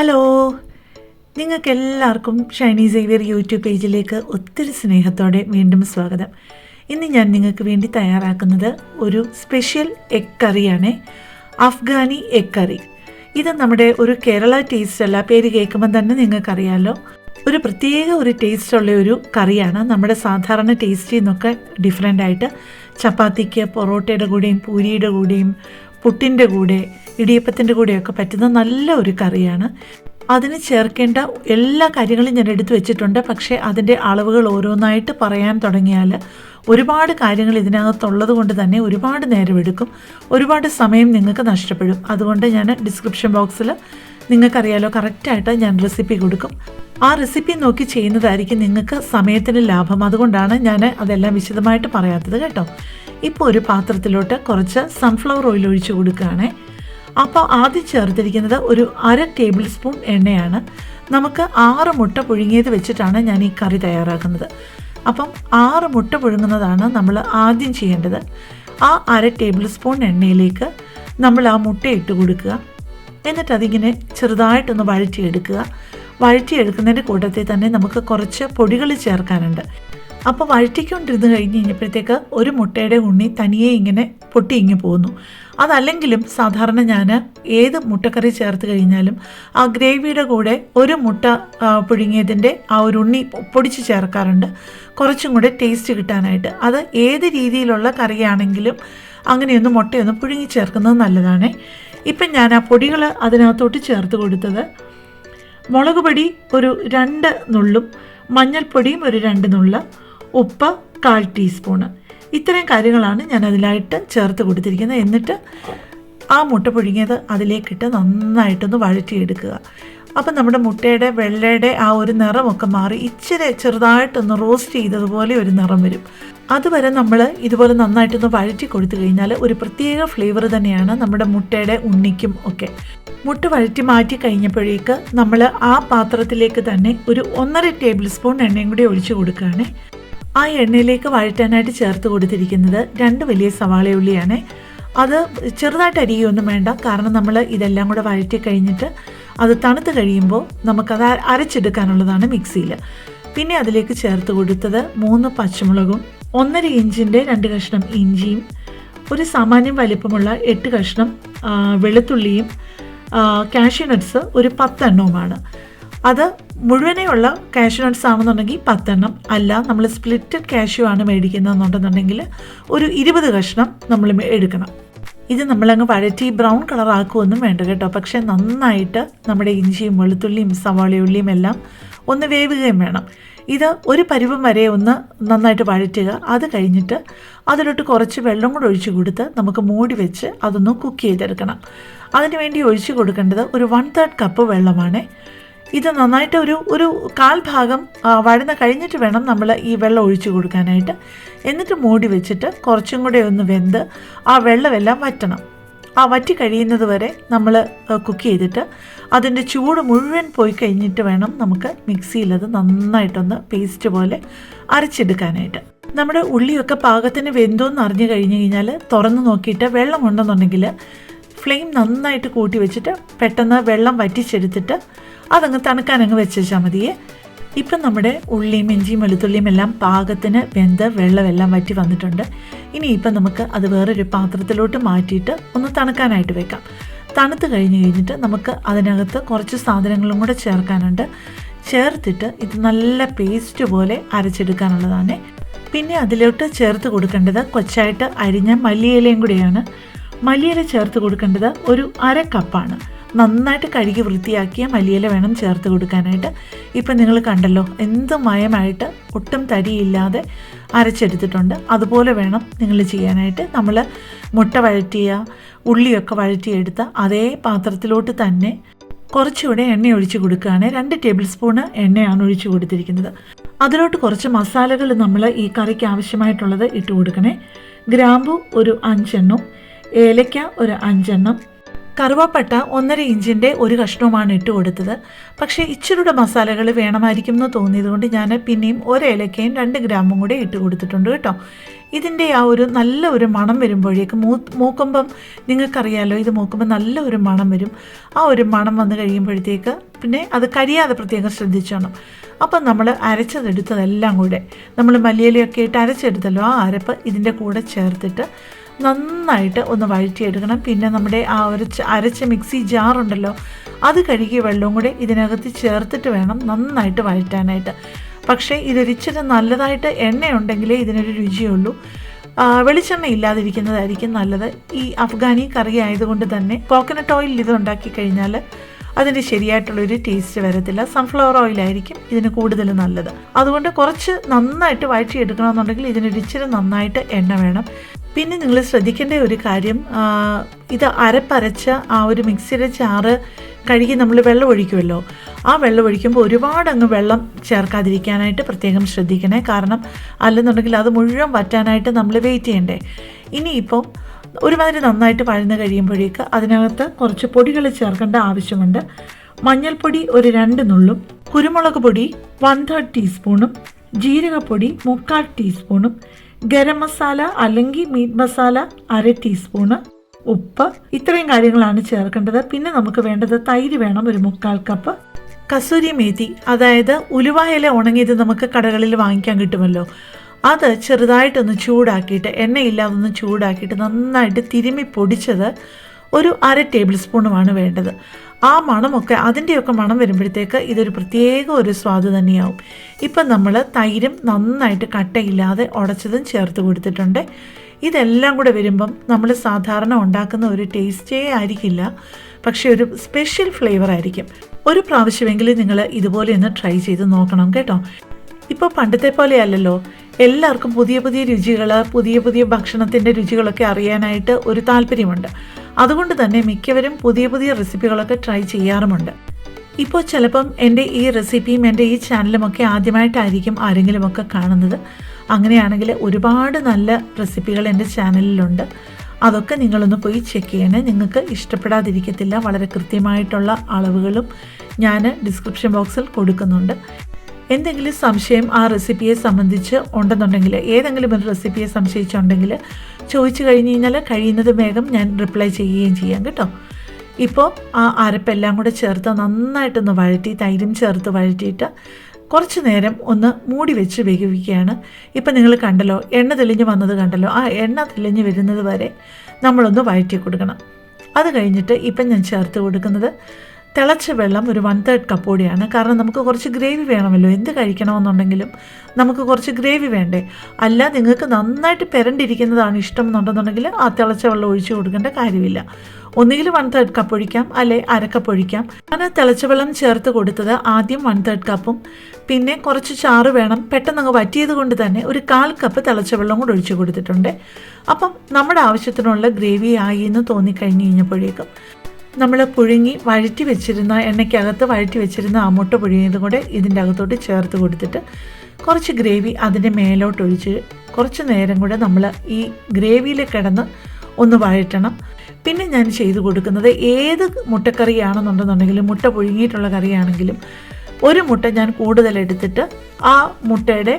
Hello നിങ്ങൾക്ക് എല്ലാവർക്കും Shiny Xavier YouTube പേജിലേക്ക് ഒത്തിരി സ്നേഹത്തോടെ വീണ്ടും സ്വാഗതം. ഇന്ന് ഞാൻ നിങ്ങൾക്ക് വേണ്ടി തയ്യാറാക്കുന്നത് ഒരു സ്പെഷ്യൽ എഗ് കറിയാണ് അഫ്ഗാനി എഗ് കറി. ഇത് നമ്മുടെ ഒരു കേരള ടേസ്റ്റ് അല്ല പേര് കേൾക്കുമ്പോൾ തന്നെ നിങ്ങൾക്കറിയാമല്ലോ ഒരു പ്രത്യേക ഒരു ടേസ്റ്റ് ഉള്ള ഒരു കറിയാണ്. നമ്മുടെ സാധാരണ ടേസ്റ്റിൽ നിന്നൊക്കെ ഡിഫറെന്റ് ആയിട്ട് ചപ്പാത്തിക്ക് പൊറോട്ടയുടെ കൂടെയും പൂരിയുടെ കൂടെയും പുട്ടിന്റെ കൂടെ ഇടിയപ്പത്തിന്റെ കൂടെയൊക്കെ പറ്റുന്ന നല്ല ഒരു കറിയാണ്. അതിന് ചേർക്കേണ്ട എല്ലാ കാര്യങ്ങളും ഞാൻ എടുത്തു വെച്ചിട്ടുണ്ട്. പക്ഷേ അതിന്റെ അളവുകൾ ഓരോന്നായിട്ട് പറയാൻ തുടങ്ങിയാൽ ഒരുപാട് കാര്യങ്ങൾ ഇതിനകത്തുള്ളത് കൊണ്ട് തന്നെ ഒരുപാട് നേരമെടുക്കും ഒരുപാട് സമയം നിങ്ങൾക്ക് നഷ്ടപ്പെടും. അതുകൊണ്ട് ഞാൻ ഡിസ്ക്രിപ്ഷൻ ബോക്സിൽ നിങ്ങൾക്കറിയാലോ കറക്റ്റായിട്ട് ഞാൻ റെസിപ്പി കൊടുക്കും. ആ റെസിപ്പി നോക്കി ചെയ്യുന്നതായിരിക്കും നിങ്ങൾക്ക് സമയത്തിന് ലാഭം. അതുകൊണ്ടാണ് ഞാൻ അതെല്ലാം വിശദമായിട്ട് പറയാത്തത് കേട്ടോ. ഇപ്പോൾ ഒരു പാത്രത്തിലോട്ട് കുറച്ച് സൺഫ്ലവർ ഓയിൽ ഒഴിച്ച് കൊടുക്കുകയാണ്. അപ്പോൾ ആദ്യം ചേർത്തിരിക്കുന്നത് ഒരു അര ടേബിൾ സ്പൂൺ എണ്ണയാണ്. നമുക്ക് ആറ് മുട്ട പുഴുങ്ങിയത് വെച്ചിട്ടാണ് ഞാൻ ഈ കറി തയ്യാറാക്കുന്നത്. അപ്പം ആറ് മുട്ട പുഴുങ്ങുന്നതാണ് നമ്മൾ ആദ്യം ചെയ്യേണ്ടത്. ആ അര ടേബിൾ സ്പൂൺ എണ്ണയിലേക്ക് നമ്മൾ ആ മുട്ട ഇട്ട് കൊടുക്കുക. എന്നിട്ട് അതിങ്ങനെ ചെറുതായിട്ടൊന്ന് വഴറ്റിയെടുക്കുക. വഴറ്റിയെടുക്കുന്നതിന്റെ കൂട്ടത്തിൽ തന്നെ നമുക്ക് കുറച്ച് പൊടികൾ ചേർക്കാനുണ്ട്. അപ്പോൾ വഴറ്റിക്കൊണ്ടിരുന്ന് കഴിഞ്ഞ് കഴിഞ്ഞപ്പോഴത്തേക്ക് ഒരു മുട്ടയുടെ ഉണ്ണി തനിയെ ഇങ്ങനെ പൊട്ടി ഇങ്ങി പോകുന്നു അതല്ലെങ്കിലും സാധാരണ ഞാൻ ഏത് മുട്ടക്കറി ചേർത്ത് കഴിഞ്ഞാലും ആ ഗ്രേവിയുടെ കൂടെ ഒരു മുട്ട പുഴുങ്ങിയതിന്റെ ആ ഒരു ഉണ്ണി പൊടിച്ച് ചേർക്കാറുണ്ട്. കുറച്ചും കൂടെ ടേസ്റ്റ് കിട്ടാനായിട്ട്. അത് ഏത് രീതിയിലുള്ള കറിയാണെങ്കിലും അങ്ങനെയൊന്ന് മുട്ടയൊന്ന് പുഴുങ്ങി ചേർക്കുന്നത് നല്ലതാണ്. ഇപ്പം ഞാൻ ആ പൊടികൾ അതിനകത്തോട്ട് ചേർത്ത് കൊടുത്തത്. മുളക് പൊടി ഒരു രണ്ട് നുള്ളും മഞ്ഞൾപ്പൊടിയും ഒരു രണ്ട് നുള്ള ഉപ്പ് കാൽ ടീസ്പൂണ്. ഇത്രയും കാര്യങ്ങളാണ് ഞാൻ അതിലായിട്ട് ചേർത്ത് കൊടുത്തിരിക്കുന്നത്. എന്നിട്ട് ആ മുട്ട പുഴുങ്ങിയത് അതിലേക്കിട്ട് നന്നായിട്ടൊന്ന് വഴറ്റിയെടുക്കുക. അപ്പം നമ്മുടെ മുട്ടയുടെ വെള്ളയുടെ ആ ഒരു നിറമൊക്കെ മാറി ഇച്ചിരി ചെറുതായിട്ടൊന്ന് റോസ്റ്റ് ചെയ്തതുപോലെ ഒരു നിറം വരും. അതുവരെ നമ്മൾ ഇതുപോലെ നന്നായിട്ടൊന്ന് വഴറ്റി കൊടുത്തു കഴിഞ്ഞാൽ ഒരു പ്രത്യേക ഫ്ലേവർ തന്നെയാണ് നമ്മുടെ മുട്ടയുടെ ഉണ്ണിക്കും ഒക്കെ. മുട്ട വഴറ്റി മാറ്റി കഴിഞ്ഞപ്പോഴേക്ക് നമ്മൾ ആ പാത്രത്തിലേക്ക് തന്നെ ഒരു ഒന്നര ടേബിൾ സ്പൂൺ എണ്ണയും കൂടി ഒഴിച്ചു കൊടുക്കുകയാണ്. ആ എണ്ണയിലേക്ക് വഴറ്റാനായിട്ട് ചേർത്ത് കൊടുത്തിരിക്കുന്നത് രണ്ട് വലിയ സവാളയുള്ളിയാണ്. അത് ചെറുതായിട്ട് അരിയൊന്നും വേണ്ട കാരണം നമ്മൾ ഇതെല്ലാം കൂടെ വഴറ്റി കഴിഞ്ഞിട്ട് അത് തണുത്ത് കഴിയുമ്പോൾ നമുക്കത് അരച്ചെടുക്കാനുള്ളതാണ് മിക്സിയിൽ പിന്നെ അതിലേക്ക് ചേർത്ത് കൊടുത്തത് മൂന്ന് പച്ചമുളകും ഒന്നര ഇഞ്ചിന്റെ രണ്ട് കഷ്ണം ഇഞ്ചിയും ഒരു സാമാന്യം വലിപ്പമുള്ള എട്ട് കഷ്ണം വെളുത്തുള്ളിയും കാഷ്യൂ നട്ട്സ് ഒരു പത്തെണ്ണവുമാണ്. അത് മുഴുവനെയുള്ള കാഷ്യൂ നട്ട്സ് ആണെന്നുണ്ടെങ്കിൽ പത്തെണ്ണം. അല്ല നമ്മൾ സ്പ്ലിറ്റഡ് കാഷ്യൂ ആണ് മേടിക്കുന്നതെന്നുണ്ടെന്നുണ്ടെങ്കിൽ ഒരു ഇരുപത് കഷ്ണം നമ്മൾ എടുക്കണം. ഇത് നമ്മളങ്ങ് വഴറ്റി ബ്രൗൺ കളർ ആക്കുമൊന്നും വേണ്ട കേട്ടോ. പക്ഷേ നന്നായിട്ട് നമ്മുടെ ഇഞ്ചിയും വെളുത്തുള്ളിയും സവാളയുള്ളിയും എല്ലാം ഒന്ന് വേവുകയും വേണം. ഇത് ഒരു പരുവം വരെ ഒന്ന് നന്നായിട്ട് വഴറ്റുക. അത് കഴിഞ്ഞിട്ട് അതിലോട്ട് കുറച്ച് വെള്ളം കൂടെ ഒഴിച്ചു കൊടുത്ത് നമുക്ക് മൂടി വെച്ച് അതൊന്ന് കുക്ക് ചെയ്തെടുക്കണം. അതിന് വേണ്ടി ഒഴിച്ച് കൊടുക്കേണ്ടത് ഒരു വൺ തേർഡ് കപ്പ് വെള്ളമാണ്. ഇത് നന്നായിട്ട് ഒരു ഒരു കാൽ ഭാഗം വഴന്ന് കഴിഞ്ഞിട്ട് വേണം നമ്മൾ ഈ വെള്ളം ഒഴിച്ചു കൊടുക്കാനായിട്ട്. എന്നിട്ട് മൂടി വെച്ചിട്ട് കുറച്ചും കൂടെ ഒന്ന് വെന്ത് ആ വെള്ളമെല്ലാം വറ്റണം. ആ വറ്റി കഴിയുന്നത് വരെ നമ്മൾ കുക്ക് ചെയ്തിട്ട് അതിന്റെ ചൂട് മുഴുവൻ പോയി കഴിഞ്ഞിട്ട് വേണം നമുക്ക് മിക്സിയിൽ അത് നന്നായിട്ടൊന്ന് പേസ്റ്റ് പോലെ അരച്ചെടുക്കാനായിട്ട്. നമ്മുടെ ഉള്ളിയൊക്കെ പാകത്തിന് വെന്തോന്ന് അറിഞ്ഞു കഴിഞ്ഞ് കഴിഞ്ഞാൽ തുറന്ന് നോക്കിയിട്ട് വെള്ളം ഉണ്ടെന്നുണ്ടെങ്കിൽ ഫ്ലെയിം നന്നായിട്ട് കൂട്ടി വെച്ചിട്ട് പെട്ടെന്ന് വെള്ളം വറ്റിച്ചെടുത്തിട്ട് അതങ്ങ് തണുക്കാനങ്ങ് വെച്ചാൽ മതിയേ. ഇപ്പം നമ്മുടെ ഉള്ളിയും ഇഞ്ചിയും വെളുത്തുള്ളിയും എല്ലാം പാകത്തിന് വെന്ത് വെള്ളമെല്ലാം വറ്റി വന്നിട്ടുണ്ട്. ഇനി ഇപ്പം നമുക്ക് അത് വേറൊരു പാത്രത്തിലോട്ട് മാറ്റിയിട്ട് ഒന്ന് തണുക്കാനായിട്ട് വെക്കാം. തണുത്ത് കഴിഞ്ഞ് കഴിഞ്ഞിട്ട് നമുക്ക് അതിനകത്ത് കുറച്ച് സാധനങ്ങളും കൂടെ ചേർക്കാനുണ്ട്. ചേർത്തിട്ട് ഇത് നല്ല പേസ്റ്റ് പോലെ അരച്ചെടുക്കാനുള്ളതാണ്. പിന്നെ അതിലോട്ട് ചേർത്ത് കൊടുക്കേണ്ടത് കൊച്ചായിട്ട് അരിഞ്ഞ മല്ലിയിലയും കൂടിയാണ്. മല്ലിയില ചേർത്ത് കൊടുക്കേണ്ടത് ഒരു അര കപ്പാണ്. നന്നായിട്ട് കഴുകി വൃത്തിയാക്കിയ മല്ലിയില വേണം ചേർത്ത് കൊടുക്കാനായിട്ട്. ഇപ്പം നിങ്ങൾ കണ്ടല്ലോ എന്ത് മയമായിട്ട് ഒട്ടും തരിയില്ലാതെ അരച്ചെടുത്തിട്ടുണ്ട്. അതുപോലെ വേണം നിങ്ങൾ ചെയ്യാനായിട്ട്. നമ്മൾ മുട്ട വഴറ്റിയ ഉള്ളിയൊക്കെ വഴറ്റിയെടുത്ത അതേ പാത്രത്തിലോട്ട് തന്നെ കുറച്ചുകൂടെ എണ്ണ ഒഴിച്ച് കൊടുക്കുകയാണ്. രണ്ട് ടേബിൾ സ്പൂണ് എണ്ണയാണ് ഒഴിച്ച് കൊടുത്തിരിക്കുന്നത്. അതിലോട്ട് കുറച്ച് മസാലകൾ നമ്മൾ ഈ കറിക്ക് ആവശ്യമായിട്ടുള്ളത് ഇട്ട് കൊടുക്കണേ. ഗ്രാമ്പു ഒരു അഞ്ചെണ്ണം ഏലക്ക ഒരു അഞ്ചെണ്ണം കറുവാപ്പട്ട ഒന്നര ഇഞ്ചിന്റെ ഒരു കഷ്ണവുമാണ് ഇട്ട് കൊടുത്തത്. പക്ഷേ ഇച്ചിരിയുടെ മസാലകൾ വേണമായിരിക്കും എന്ന് തോന്നിയതുകൊണ്ട് ഞാൻ പിന്നെയും ഒരു ഏലക്കയും രണ്ട് ഗ്രാമും കൂടെ ഇട്ട് കൊടുത്തിട്ടുണ്ട് കേട്ടോ. ഇതിന്റെ ആ ഒരു നല്ല ഒരു മണം വരുമ്പോഴേക്ക് മൂ മൂക്കുമ്പം നിങ്ങൾക്കറിയാലോ ഇത് മൂക്കുമ്പോൾ നല്ല ഒരു മണം വരും. ആ ഒരു മണം വന്നു കഴിയുമ്പോഴത്തേക്ക് പിന്നെ അത് കരിയാതെ പ്രത്യേകം ശ്രദ്ധിച്ചോണം. അപ്പം നമ്മൾ അരച്ചതെടുത്തതെല്ലാം കൂടെ നമ്മൾ മല്ലിയിലൊക്കെ ഇട്ട് അരച്ചെടുത്തല്ലോ ആ അരപ്പ് ഇതിന്റെ കൂടെ ചേർത്തിട്ട് നന്നായിട്ട് ഒന്ന് വഴറ്റിയെടുക്കണം. പിന്നെ നമ്മുടെ ആ ഒരു അരച്ച മിക്സി ജാറുണ്ടല്ലോ അത് കഴുകിയ വെള്ളവും കൂടെ ഇതിനകത്ത് ചേർത്തിട്ട് വേണം നന്നായിട്ട് വഴറ്റാനായിട്ട്. പക്ഷേ ഇതൊരിച്ചിരി നല്ലതായിട്ട് എണ്ണയുണ്ടെങ്കിലേ ഇതിനൊരു രുചിയുള്ളൂ. വെളിച്ചെണ്ണ ഇല്ലാതിരിക്കുന്നതായിരിക്കും നല്ലത്. ഈ അഫ്ഗാനി കറി ആയതുകൊണ്ട് തന്നെ കോക്കനട്ട് ഓയിൽ ഇത് ഉണ്ടാക്കി കഴിഞ്ഞാൽ അതിന് ശരിയായിട്ടുള്ളൊരു ടേസ്റ്റ് വരത്തില്ല. സൺഫ്ലവർ ഓയിലായിരിക്കും ഇതിന് കൂടുതൽ നല്ലത്. അതുകൊണ്ട് കുറച്ച് നന്നായിട്ട് വഴറ്റിയെടുക്കണമെന്നുണ്ടെങ്കിൽ ഇതിനൊരിച്ചിരി നന്നായിട്ട് എണ്ണ വേണം. പിന്നെ നിങ്ങൾ ശ്രദ്ധിക്കേണ്ട ഒരു കാര്യം ഇത് അരപ്പരച്ച ആ ഒരു മിക്സിയുടെ ചാറ് കഴുകി നമ്മൾ വെള്ളം ഒഴിക്കുമല്ലോ. ആ വെള്ളം ഒഴിക്കുമ്പോൾ ഒരുപാട് അങ്ങ് വെള്ളം ചേർക്കാതിരിക്കാനായിട്ട് പ്രത്യേകം ശ്രദ്ധിക്കണേ. കാരണം അല്ലെന്നുണ്ടെങ്കിൽ അത് മുഴുവൻ വറ്റാനായിട്ട് നമ്മൾ വെയിറ്റ് ചെയ്യണ്ടേ. ഇനിയിപ്പം ഒരുമാതിരി നന്നായിട്ട് വഴന്ന് കഴിയുമ്പോഴേക്ക് അതിനകത്ത് കുറച്ച് പൊടികൾ ചേർക്കേണ്ട ആവശ്യമുണ്ട്. മഞ്ഞൾപ്പൊടി ഒരു രണ്ട് നുള്ളും കുരുമുളക് പൊടി വൺ തേർഡ് ടീസ്പൂണും ജീരകപ്പൊടി മുക്കാൽ ടീസ്പൂണും ഗരം മസാല അല്ലെങ്കിൽ മീറ്റ് മസാല അര ടീസ്പൂണ് ഉപ്പ്. ഇത്രയും കാര്യങ്ങളാണ് ചേർക്കേണ്ടത്. പിന്നെ നമുക്ക് വേണ്ടത് തൈര് വേണം ഒരു മുക്കാൽ കപ്പ് കസൂരി മേത്തി അതായത് ഉലുവായില ഉണങ്ങിയത് നമുക്ക് കടകളിൽ വാങ്ങിക്കാൻ കിട്ടുമല്ലോ. അത് ചെറുതായിട്ടൊന്ന് ചൂടാക്കിയിട്ട് എണ്ണയില്ലാതൊന്ന് ചൂടാക്കിയിട്ട് നന്നായിട്ട് തിരുമ്മി പൊടിച്ചത് ഒരു അര ടേബിൾ സ്പൂണുമാണ് വേണ്ടത്. ആ മണമൊക്കെ അതിന്റെയൊക്കെ മണം വരുമ്പോഴത്തേക്ക് ഇതൊരു പ്രത്യേക ഒരു സ്വാദ് തന്നെയാവും. ഇപ്പം നമ്മൾ തൈരും നന്നായിട്ട് കട്ടയില്ലാതെ ഉടച്ചതും ചേർത്ത് കൊടുത്തിട്ടുണ്ട്. ഇതെല്ലാം കൂടെ വരുമ്പം നമ്മൾ സാധാരണ ഉണ്ടാക്കുന്ന ഒരു ടേസ്റ്റേ ആയിരിക്കില്ല. പക്ഷേ ഒരു സ്പെഷ്യൽ ഫ്ലേവർ ആയിരിക്കും. ഒരു പ്രാവശ്യമെങ്കിലും നിങ്ങൾ ഇതുപോലെ ഒന്ന് ട്രൈ ചെയ്ത് നോക്കണം കേട്ടോ. ഇപ്പോൾ പണ്ടത്തെ പോലെ അല്ലല്ലോ. എല്ലാവർക്കും പുതിയ പുതിയ രുചികൾ പുതിയ പുതിയ ഭക്ഷണത്തിന്റെ രുചികളൊക്കെ അറിയാനായിട്ട് ഒരു താല്പര്യമുണ്ട്. അതുകൊണ്ട് തന്നെ മിക്കവരും പുതിയ പുതിയ റെസിപ്പികളൊക്കെ ട്രൈ ചെയ്യാറുമുണ്ട്. ഇപ്പോൾ ചിലപ്പം എന്റെ ഈ റെസിപ്പിയും എന്റെ ഈ ചാനലുമൊക്കെ ആദ്യമായിട്ടായിരിക്കും ആരെങ്കിലുമൊക്കെ കാണുന്നത്. അങ്ങനെയാണെങ്കിൽ ഒരുപാട് നല്ല റെസിപ്പികൾ എന്റെ ചാനലിലുണ്ട്. അതൊക്കെ നിങ്ങളൊന്ന് പോയി ചെക്ക് ചെയ്യണേ. നിങ്ങൾക്ക് ഇഷ്ടപ്പെടാതിരിക്കത്തില്ല. വളരെ കൃത്യമായിട്ടുള്ള അളവുകളും ഞാൻ ഡിസ്ക്രിപ്ഷൻ ബോക്സിൽ കൊടുക്കുന്നുണ്ട്. എന്തെങ്കിലും സംശയം ആ റെസിപ്പിയെ സംബന്ധിച്ച് ഉണ്ടെന്നുണ്ടെങ്കിൽ ഏതെങ്കിലും ഒരു റെസിപ്പിയെ സംശയിച്ചുണ്ടെങ്കിൽ ചോദിച്ചു കഴിഞ്ഞ് കഴിഞ്ഞാൽ കഴിയുന്നത് വേഗം ഞാൻ റിപ്ലൈ ചെയ്യുകയും ചെയ്യാം കേട്ടോ. ഇപ്പോൾ ആ അരപ്പെല്ലാം കൂടെ ചേർത്ത് നന്നായിട്ടൊന്ന് വഴറ്റി തൈരും ചേർത്ത് വഴറ്റിയിട്ട് കുറച്ച് നേരം ഒന്ന് മൂടി വെച്ച് വേവിക്കുകയാണ്. ഇപ്പം നിങ്ങൾ കണ്ടല്ലോ എണ്ണ തെളിഞ്ഞ് വന്നത് കണ്ടല്ലോ. ആ എണ്ണ തെളിഞ്ഞ് വരുന്നത് വരെ നമ്മളൊന്ന് വഴറ്റി കൊടുക്കണം. അത് കഴിഞ്ഞിട്ട് ഇപ്പം ഞാൻ ചേർത്ത് കൊടുക്കുന്നത് തിളച്ച വെള്ളം ഒരു വൺ തേർഡ് കപ്പ് കൂടിയാണ്. കാരണം നമുക്ക് കുറച്ച് ഗ്രേവി വേണമല്ലോ. എന്ത് കഴിക്കണമെന്നുണ്ടെങ്കിലും നമുക്ക് കുറച്ച് ഗ്രേവി വേണ്ടേ? അല്ല നിങ്ങൾക്ക് നന്നായിട്ട് പെരണ്ടിരിക്കുന്നതാണ് ഇഷ്ടം എന്നുണ്ടെന്നുണ്ടെങ്കിൽ ആ തിളച്ച വെള്ളം ഒഴിച്ചു കൊടുക്കേണ്ട കാര്യമില്ല. ഒന്നുകിൽ വൺ തേർഡ് കപ്പ് ഒഴിക്കാം അല്ലെ അരക്കപ്പ് ഒഴിക്കാം. ഞാൻ തിളച്ച വെള്ളം ചേർത്ത് കൊടുത്തത് ആദ്യം വൺ തേർഡ് കപ്പും പിന്നെ കുറച്ച് ചാറ് വേണം. പെട്ടെന്ന് അങ്ങ് വറ്റിയത് കൊണ്ട് തന്നെ ഒരു കാൽ കപ്പ് തിളച്ച വെള്ളം കൂടെ ഒഴിച്ചു കൊടുത്തിട്ടുണ്ട്. അപ്പം നമ്മുടെ ആവശ്യത്തിനുള്ള ഗ്രേവി ആയി എന്ന് തോന്നിക്കഴിഞ്ഞ് കഴിഞ്ഞപ്പോഴേക്കും നമ്മൾ പുഴുങ്ങി വഴറ്റി വെച്ചിരുന്ന എണ്ണയ്ക്കകത്ത് വഴറ്റി വെച്ചിരുന്ന ആ മുട്ട പുഴുങ്ങിയതും കൂടെ ഇതിന്റെ അകത്തോട്ട് ചേർത്ത് കൊടുത്തിട്ട് കുറച്ച് ഗ്രേവി അതിന്റെ മേലോട്ട് ഒഴിച്ച് കുറച്ച് നേരം കൂടെ നമ്മൾ ഈ ഗ്രേവിയിൽ കിടന്ന് ഒന്ന് വഴറ്റണം. പിന്നെ ഞാൻ ചെയ്തു കൊടുക്കുന്നത് ഏത് മുട്ടക്കറിയാണെന്നുണ്ടെന്നുണ്ടെങ്കിലും മുട്ട പുഴുങ്ങിയിട്ടുള്ള കറിയാണെങ്കിലും ഒരു മുട്ട ഞാൻ കൂടുതൽ എടുത്തിട്ട് ആ മുട്ടയുടെ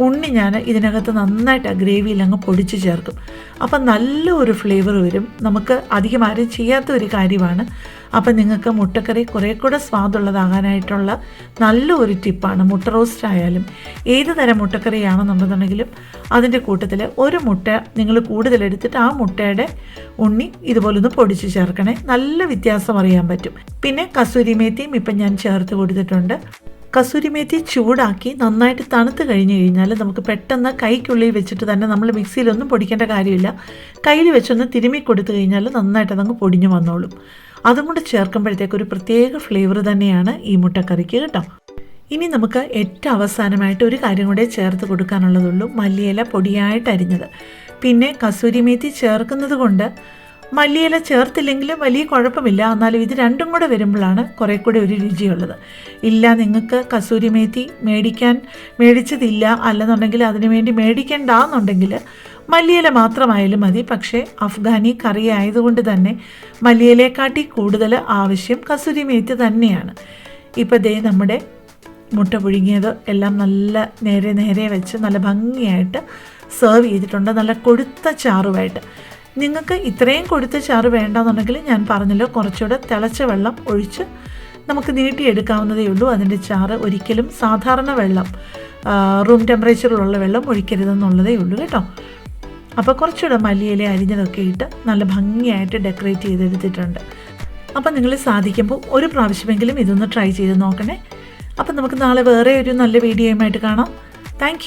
ഉണ്ണി ഞാൻ ഇതിനകത്ത് നന്നായിട്ട് ആ ഗ്രേവിയിൽ അങ്ങ് പൊടിച്ച് ചേർക്കും. അപ്പം നല്ല ഒരു ഫ്ലേവർ വരും. നമുക്ക് അധികം ആരും ചെയ്യാത്ത ഒരു കാര്യമാണ്. അപ്പം നിങ്ങൾക്ക് മുട്ടക്കറി കുറേ കൂടെ സ്വാദുള്ളതാകാനായിട്ടുള്ള നല്ല ഒരു ടിപ്പാണ് മുട്ട റോസ്റ്റ് ആയാലും ഏത് തരം മുട്ടക്കറിയാണെന്നുണ്ടെന്നുണ്ടെങ്കിലും അതിന്റെ കൂട്ടത്തിൽ ഒരു മുട്ട നിങ്ങൾ കൂടുതലെടുത്തിട്ട് ആ മുട്ടയുടെ ഉണ്ണി ഇതുപോലൊന്ന് പൊടിച്ച് ചേർക്കണേ. നല്ല വ്യത്യാസം അറിയാൻ പറ്റും. പിന്നെ കസൂരി മേത്തിയും ഇപ്പം ഞാൻ ചേർത്ത് കൊടുത്തിട്ടുണ്ട്. കസൂരി മേത്തി ചൂടാക്കി നന്നായിട്ട് തണുത്ത് കഴിഞ്ഞ് കഴിഞ്ഞാൽ നമുക്ക് പെട്ടെന്ന് കൈക്കുള്ളിൽ വെച്ചിട്ട് തന്നെ നമ്മൾ മിക്സിയിലൊന്നും പൊടിക്കേണ്ട കാര്യമില്ല. കയ്യിൽ വെച്ചൊന്ന് തിരുമ്മി കൊടുത്തു കഴിഞ്ഞാൽ നന്നായിട്ട് അതങ്ങ് പൊടിഞ്ഞു വന്നോളും. അതും കൂടെ ചേർക്കുമ്പോഴത്തേക്ക് ഒരു പ്രത്യേക ഫ്ലേവർ തന്നെയാണ് ഈ മുട്ടക്കറിക്ക് കേട്ടോ. ഇനി നമുക്ക് ഏറ്റവും അവസാനമായിട്ട് ഒരു കാര്യം കൂടെ ചേർത്ത് കൊടുക്കാനുള്ളതുള്ളൂ. മല്ലിയില പൊടിയായിട്ട് അരിഞ്ഞത്. പിന്നെ കസൂരി മേത്തി ചേർക്കുന്നത് കൊണ്ട് മല്ലിയില ചേർത്തില്ലെങ്കിലും വലിയ കുഴപ്പമില്ല. എന്നാലും ഇത് രണ്ടും കൂടെ വരുമ്പോഴാണ് കുറേ കൂടെ ഒരു രുചിയുള്ളത്. ഇല്ല നിങ്ങൾക്ക് കസൂരി മേത്തി മേടിക്കാൻ മേടിച്ചതില്ല. അല്ലെന്നുണ്ടെങ്കിൽ അതിനുവേണ്ടി വേണ്ടി മേടിക്കണ്ടെന്നുണ്ടെങ്കിൽ മല്ലിയില മാത്രമായാലും മതി. പക്ഷേ അഫ്ഗാനി കറി ആയതുകൊണ്ട് തന്നെ മല്ലിയിലേക്കാട്ടി കൂടുതൽ ആവശ്യം കസൂരി മേത്ത് തന്നെയാണ്. ഇപ്പോൾ ദേ നമ്മുടെ മുട്ട പുഴുങ്ങിയത് എല്ലാം നല്ല നേരെ നേരെ വെച്ച് നല്ല ഭംഗിയായിട്ട് സെർവ് ചെയ്തിട്ടുണ്ട്. നല്ല കൊഴുത്ത ചാറുമായിട്ട്. നിങ്ങൾക്ക് ഇത്രയും കൊടുത്ത ചാറ് വേണ്ടെന്നുണ്ടെങ്കിൽ ഞാൻ പറഞ്ഞല്ലോ കുറച്ചുകൂടെ തിളച്ച വെള്ളം ഒഴിച്ച് നമുക്ക് നീട്ടിയെടുക്കാവുന്നതേ ഉള്ളൂ. അതിന്റെ ചാറ് ഒരിക്കലും സാധാരണ വെള്ളം റൂം ടെമ്പറേച്ചറിലുള്ള വെള്ളം ഒഴിക്കരുതെന്നുള്ളതേ ഉള്ളൂ കേട്ടോ. അപ്പോൾ കുറച്ചുകൂടെ മല്ലിയില അരിഞ്ഞതൊക്കെ ഇട്ട് നല്ല ഭംഗിയായിട്ട് ഡെക്കറേറ്റ് ചെയ്തെടുത്തിട്ടുണ്ട്. അപ്പം നിങ്ങൾ സാധിക്കുമ്പോൾ ഒരു പ്രാവശ്യമെങ്കിലും ഇതൊന്ന് ട്രൈ ചെയ്ത് നോക്കണേ. അപ്പം നമുക്ക് നാളെ വേറെ ഒരു നല്ല വീഡിയോയുമായിട്ട് കാണാം. താങ്ക്